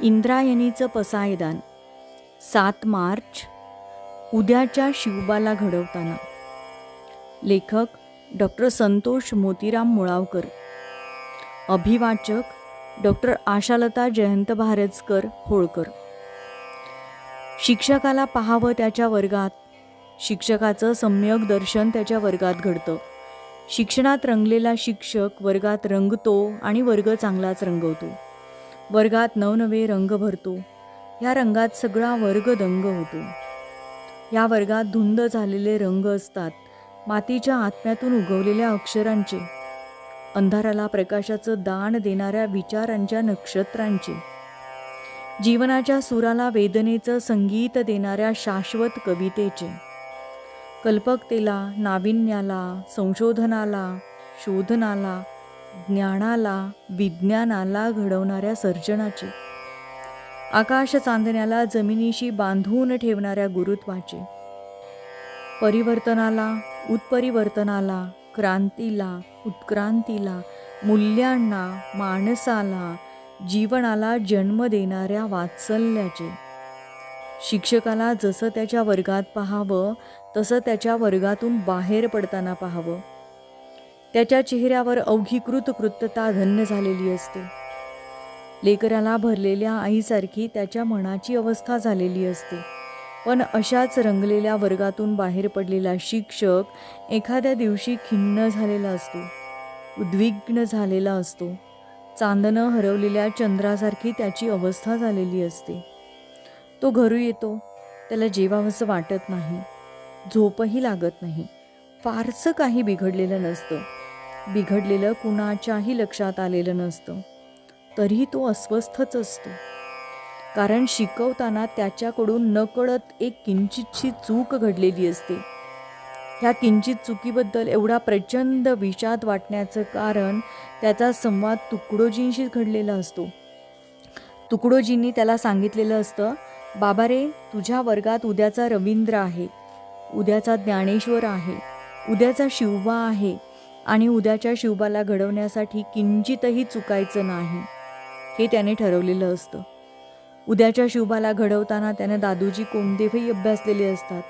इंद्रायणीचं पसायदान. सात मार्च उद्याच्या शिवबाला घडवताना. लेखक डॉक्टर संतोष मोतीराम मुळावकर. अभिवाचक डॉक्टर आशालता जयंत भारजकर होळकर. शिक्षकाला पाहावं त्याच्या वर्गात. शिक्षकाचं सम्यक दर्शन त्याच्या वर्गात घडतं. शिक्षणात रंगलेला शिक्षक वर्गात रंगतो आणि वर्ग चांगलाच रंगवतो. वर्गात नवनवे रंग भरतो. या रंगात सगळा वर्ग दंग होतो. या वर्गात धुंद झालेले रंग असतात. मातीच्या आत्म्यातून उगवलेल्या अक्षरांचे. अंधाराला प्रकाशाचं दान देणाऱ्या विचारांच्या नक्षत्रांचे. जीवनाच्या सुराला वेदनेचं संगीत देणाऱ्या शाश्वत कवितेचे. कल्पकतेला नाविन्याला संशोधनाला शोधनाला ज्ञानाला विज्ञानाला घडवणाऱ्या सर्जनाचे. आकाश चांदण्याला जमिनीशी बांधून ठेवणाऱ्या गुरुत्वाचे. परिवर्तनाला उत्परिवर्तनाला क्रांतीला उत्क्रांतीला मूल्यांना माणसाला जीवनाला जन्म देणाऱ्या वात्सल्याचे. शिक्षकाला जसं त्याच्या वर्गात पाहावं तसं त्याच्या वर्गातून बाहेर पडताना पाहावं. त्याच्या चेहऱ्यावर अवघीकृत कृतता धन्य झालेली असते. लेकराला भरलेल्या आईसारखी त्याच्या मनाची अवस्था झालेली असते. पण अशाच रंगलेल्या वर्गातून बाहेर पडलेला शिक्षक एखाद्या दिवशी खिन्न झालेला असतो उद्विग्न झालेला असतो. चांदनं हरवलेल्या चंद्रासारखी त्याची अवस्था झालेली असते. तो घरी येतो त्याला जेवावंसं वाटत नाही झोपही लागत नाही. फारसं काही बिघडलेलं नसतं. बिघडलेलं कुणाच्याही लक्षात आलेलं नसतं. तरीही तो अस्वस्थच असतो. कारण शिकवताना त्याच्याकडून नकळत एक किंचितशी चूक घडलेली असते. ह्या किंचित चुकीबद्दल एवढा प्रचंड विषाद वाटण्याचं कारण त्याचा संवाद तुकडोजींशी घडलेला असतो. तुकडोजींनी त्याला सांगितलेलं असतं बाबा रे तुझ्या वर्गात उद्याचा रवींद्र आहे. उद्याचा ज्ञानेश्वर आहे. उद्याचा शिवबा आहे. आणि उद्याच्या शिवबाला घडवण्यासाठी किंचितही चुकायचं नाही हे त्याने ठरवलेलं असतं. उद्याच्या शिवबाला घडवताना त्याने दादूजी कोणतेही अभ्यासलेले असतात.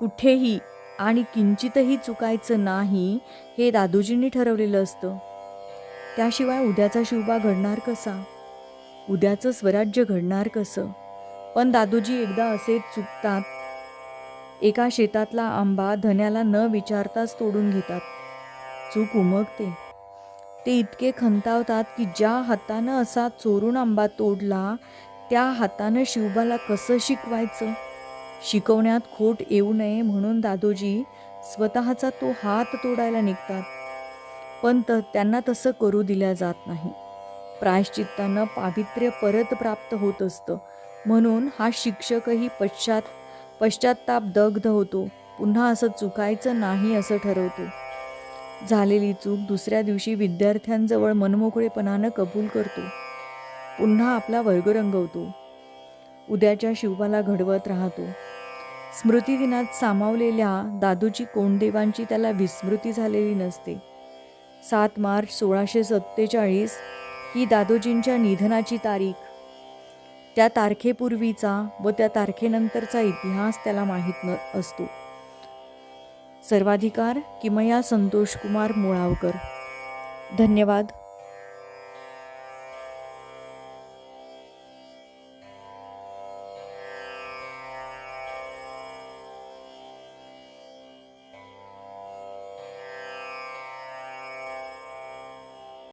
कुठेही आणि किंचितही चुकायचं नाही हे दादूजींनी ठरवलेलं असतं. त्याशिवाय उद्याचा शिवबा घडणार कसा? उद्याचं स्वराज्य घडणार कसं? पण दादूजी एकदा असे चुकतात एका शेतातला आंबा धन्याला न विचारताच तोडून घेतात. चूक उमगते. ते इतके खंतावतात की ज्या हातानं असा चोरून आंबा तोडला त्या हातानं शिवबाला कसं शिकवायचं? शिकवण्यात खोट येऊ नये म्हणून दादोजी स्वतःचा तो हात तोडायला निघतात. पण त त्यांना तसं करू दिल्या जात नाही. प्रायश्चित्तानं पावित्र्य परत प्राप्त होत असतं. म्हणून हा शिक्षकही पश्चात पश्चाताप दग्ध होतो. पुन्हा असं चुकायचं नाही असं ठरवतो. झालेली चूक दुसऱ्या दिवशी विद्यार्थ्यांजवळ मनमोकळेपणानं कबूल करतो. पुन्हा आपला वर्ग रंगवतो. उद्याच्या शिवपाला घडवत राहतो. स्मृतिदिनात सामावलेल्या दादूची कोंडदेवांची त्याला विस्मृती झालेली नसते. सात मार्च सोळाशे सत्तेचाळीस ही दादोजींच्या निधनाची तारीख. त्या तारखेपूर्वीचा व त्या तारखेनंतरचा इतिहास त्याला माहीत न असतो. सर्वाधिकार किमया संतोष कुमार मुळावकर. धन्यवाद.